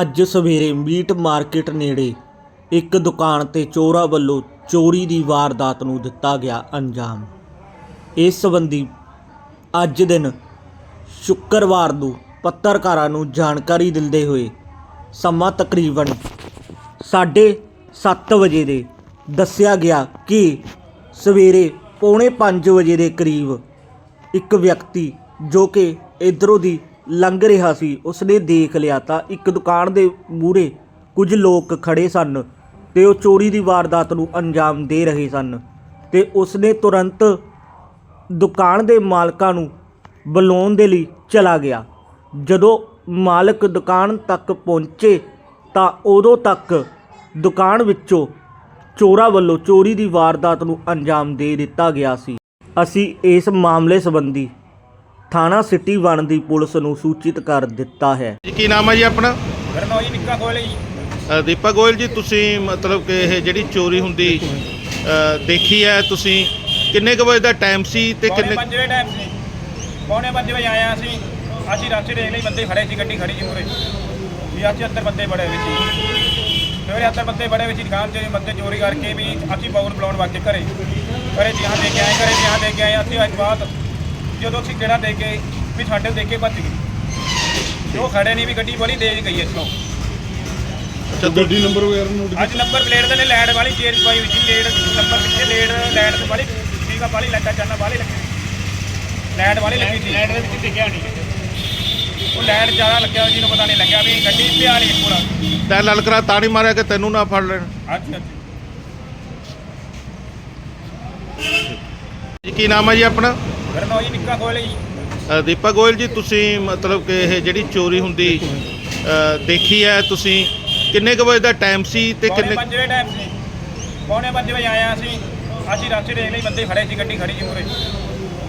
ਅੱਜ ਸਵੇਰੇ meat market ਨੇੜੇ ਇੱਕ ਦੁਕਾਨ ਤੇ ਚੋਰਾਂ ਵੱਲੋਂ ਚੋਰੀ ਦੀ ਵਾਰਦਾਤ ਨੂੰ ਦਿੱਤਾ ਗਿਆ ਅੰਜਾਮ। ਇਸ ਸੰਬੰਧੀ ਅੱਜ ਦਿਨ ਸ਼ੁੱਕਰਵਾਰ ਨੂੰ ਪੱਤਰਕਾਰਾਂ ਨੂੰ ਜਾਣਕਾਰੀ ਦਿੰਦੇ ਹੋਏ ਸਮਾਂ ਤਕਰੀਬਨ 7:30 ਵਜੇ ਦੇ ਦੱਸਿਆ ਗਿਆ ਕਿ ਸਵੇਰੇ ਪੌਣੇ 5 ਵਜੇ ਦੇ ਕਰੀਬ ਇੱਕ ਵਿਅਕਤੀ ਜੋ ਕਿ ਇਧਰੋਂ ਦੀ ਲੰਘ ਰਿਹਾ ਸੀ। ਉਸਨੇ ਦੇਖ ਲਿਆ ਤਾਂ ਇੱਕ ਦੁਕਾਨ ਦੇ ਮੂਹਰੇ ਕੁਝ ਲੋਕ ਖੜੇ ਸਨ ਤੇ ਉਹ ਚੋਰੀ ਦੀ ਵਾਰਦਾਤ ਨੂੰ ਅੰਜਾਮ ਦੇ ਰਹੇ ਸਨ ਤੇ ਉਸਨੇ ਤੁਰੰਤ ਦੁਕਾਨ ਦੇ ਮਾਲਕਾਂ ਨੂੰ ਬੁਲਾਉਣ ਦੇ ਲਈ ਚਲਾ ਗਿਆ। ਜਦੋਂ ਮਾਲਕ ਦੁਕਾਨ ਤੱਕ ਪਹੁੰਚੇ ਤਾਂ ਉਦੋਂ ਤੱਕ ਦੁਕਾਨ ਵਿੱਚੋਂ ਚੋਰਾਂ ਵੱਲੋਂ ਚੋਰੀ ਦੀ ਵਾਰਦਾਤ ਨੂੰ ਅੰਜਾਮ ਦੇ ਦਿੱਤਾ ਗਿਆ ਸੀ। ਅਸੀਂ ਇਸ ਮਾਮਲੇ ਸੰਬੰਧੀ ਥਾਣਾ ਸਿਟੀ ਵਨ ਦੀ ਪੁਲਿਸ ਨੂੰ ਸੂਚਿਤ ਕਰ ਦਿੱਤਾ ਹੈ। ਜੀ ਕੀ ਨਾਮ ਹੈ ਜੀ ਆਪਣਾ? ਮੇਰਾ ਨਾਮ ਜੀ ਨਿੱਕਾ ਗੋਇਲ ਜੀ। ਅ, ਦੀਪਕ ਗੋਇਲ ਜੀ ਤੁਸੀਂ ਮਤਲਬ ਕਿ ਇਹ ਜਿਹੜੀ ਚੋਰੀ ਹੁੰਦੀ ਅ, ਦੇਖੀ ਹੈ ਤੁਸੀਂ? ਕਿੰਨੇ ਕੁ ਵਜੇ ਦਾ ਟਾਈਮ ਸੀ ਤੇ ਪੌਣੇ ਕਿੰਨੇ ਪੰਜ ਵਜੇ ਟਾਈਮ ਸੀ। ਪੌਣੇ ਪੰਜ ਵਜੇ ਆਇਆ ਸੀ ਅਸੀਂ। ਰਸਤੇ ਦੇਖ ਲਈ ਬੰਦੇ ਖੜੇ ਸੀ ਗੱਡੀ ਖੜੀ ਸੀ ਮੂਰੇ ਵੀ ਅਸੀਂ ਅੰਦਰ ਬੰਦੇ ਬੜੇ ਵਿੱਚ ਸੀ। ਮੇਰੇ ਅੰਦਰ ਬੰਦੇ ਬੜੇ ਵਿੱਚ ਸੀ, ਦੁਕਾਨ ਬੰਦੇ ਚੋਰੀ ਕਰਕੇ ਵੀ ਅਸੀਂ ਬਾਉਲ ਬੁਲਾਉਣ ਵਾਸਤੇ ਘਰੇ। ਘਰੇ ਜਿਹਾਂ ਦੇ ਕੇ ਆਏ ਘਰੇ ਜਿਹਾਂ ਦੇ ਕੇ ਆਏ ਅਸੀਂ ਅੱਜ ਬਾਅਦ ਜਦੋਂ ਅਸੀਂ ਕਿਹੜਾ ਦੇ ਕੇ ਵੀ ਸਾਡੇ ਨੂੰ ਦੇਖ ਕੇ ਭੱਜ ਗਏ। ਤੇ ਉਹ ਖੜੇ ਨਹੀਂ ਵੀ ਗੱਡੀ ਬੜੀ ਤੇਜ਼ ਗਈ ਇੱਥੋਂ। ਅੱਛਾ, ਗੱਡੀ ਨੰਬਰ ਵਗੈਰਾ ਨੋਟ ਅੱਜ ਨੰਬਰ ਪਲੇਟ ਦੇ ਨੇ ਲੈਡ ਵਾਲੀ ਚੇਂਜ ਪਾਈ ਹੋਈ ਸੀ ਲੈਡ ਨੰਬਰ ਪਿੱਛੇ ਲੈਡ ਲੈਡ ਤੇ ਵਾਲੀ ਠੀਕ ਆ ਵਾਲੀ ਲੱਗਾ ਚਾਨਾ ਵਾਲੀ ਲੱਗੀ। ਲੈਡ ਵਾਲੀ ਲੱਗੀ ਸੀ। ਲੈਡ ਦੇ ਵਿੱਚ ਦਿਖਿਆ ਨਹੀਂ। ਉਹ ਲੈਡ ਜ਼ਿਆਦਾ ਲੱਗਿਆ ਜਿਹਨੂੰ ਪਤਾ ਨਹੀਂ ਲੱਗਿਆ ਵੀ ਗੱਡੀ ਪਿਆ ਨਹੀਂ ਪੂਰਾ ਤੈਂ ਲਲਕਰਾ ਤਾੜੀ ਮਾਰਿਆ ਕਿ ਤੈਨੂੰ ਨਾ ਫੜ ਲੈਣ। ਅੱਛਾ ਅੱਛਾ। ਜੀ ਕੀ ਨਾਮ ਹੈ ਜੀ ਆਪਣਾ? ਜੀ ਨਿੱਕਾ ਗੋਇਲ ਜੀ ਅ, ਦੀਪਕ ਗੋਇਲ ਜੀ ਤੁਸੀਂ ਮਤਲਬ ਕਿ ਇਹ ਜਿਹੜੀ ਚੋਰੀ ਹੁੰਦੀ ਅ, ਦੇਖੀ ਹੈ ਤੁਸੀਂ? ਕਿੰਨੇ ਕੁ ਵਜੇ ਦਾ ਟਾਈਮ ਸੀ ਤੇ ਪੌਣੇ ਕਿੰਨੇ ਪੰਜ ਵਜੇ ਟਾਈਮ ਸੀ। ਪੌਣੇ ਪੰਜ ਵਜੇ ਆਇਆ ਸੀ ਅਸੀਂ। ਰਸਤੇ ਦੇਖ ਲਈ ਬੰਦੇ ਖੜੇ ਸੀ ਗੱਡੀ ਖੜੀ ਸੀ ਮੂਰੇ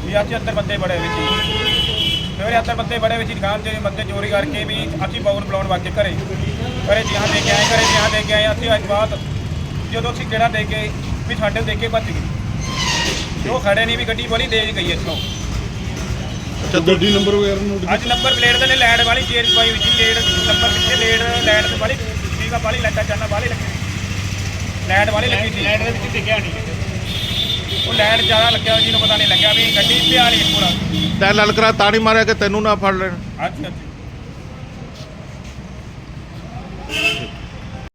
ਵੀ ਅਸੀਂ ਅੰਦਰ ਬੰਦੇ ਬੜੇ ਵਿੱਚ ਸੀ। ਮੇਰੇ ਅੰਦਰ ਬੰਦੇ ਬੜੇ ਵਿੱਚ ਦੁਕਾਨ 'ਚ ਬੰਦੇ ਚੋਰੀ ਕਰਕੇ ਵੀ ਅਸੀਂ ਬਾਉਲ ਬੁਲਾਉਣ ਵਾਸਤੇ ਘਰੇ। ਘਰੇ ਜਿਹਾਂ ਦੇ ਕੇ ਆਏ ਘਰੇ ਜਿਹਾਂ ਦੇ ਕੇ ਆਏ ਅਸੀਂ ਅੱਜ ਬਾਅਦ ਜਦੋਂ ਅਸੀਂ ਕਿਹੜਾ ਦੇ ਕੇ ਵੀ ਸਾਡੇ ਦੇਖ ਕੇ ਭੱਜ ਗਏ। ਤੇ ਉਹ ਖੜੇ ਨਹੀਂ ਵੀ ਗੱਡੀ ਬੜੀ ਤੇਜ਼ ਗਈ ਇੱਥੋਂ। ਅੱਛਾ, ਗੱਡੀ ਨੰਬਰ ਵਗੈਰਾ ਨੋਟ ਅੱਜ ਨੰਬਰ ਪਲੇਟ ਦੇ ਨੇ ਲੈਡ ਵਾਲੀ ਚੇਂਜ ਪਾਈ ਹੋਈ ਸੀ ਲੈਡ ਨੰਬਰ ਪਿੱਛੇ ਲੈਡ ਲੈਡ ਤੇ ਵਾਲੀ ਠੀਕ ਆ ਵਾਲੀ ਲੱਗਾ ਚਾਨਾ ਵਾਲੀ ਲੱਗੀ। ਲੈਡ ਵਾਲੀ ਲੱਗੀ ਸੀ। ਲੈਡ ਦੇ ਵਿੱਚ ਦਿਖਿਆ ਨਹੀਂ। ਉਹ ਲੈਡ ਜ਼ਿਆਦਾ ਲੱਗਿਆ ਜਿਹਨੂੰ ਪਤਾ ਨਹੀਂ ਲੱਗਿਆ ਵੀ ਗੱਡੀ ਨਹੀਂ ਪੂਰਾ ਤੈਂ ਲਲਕਰਾ ਤਾੜੀ ਮਾਰਿਆ ਕਿ ਤੈਨੂੰ ਨਾ ਫੜ ਲੈਣ? ਅੱਛਾ।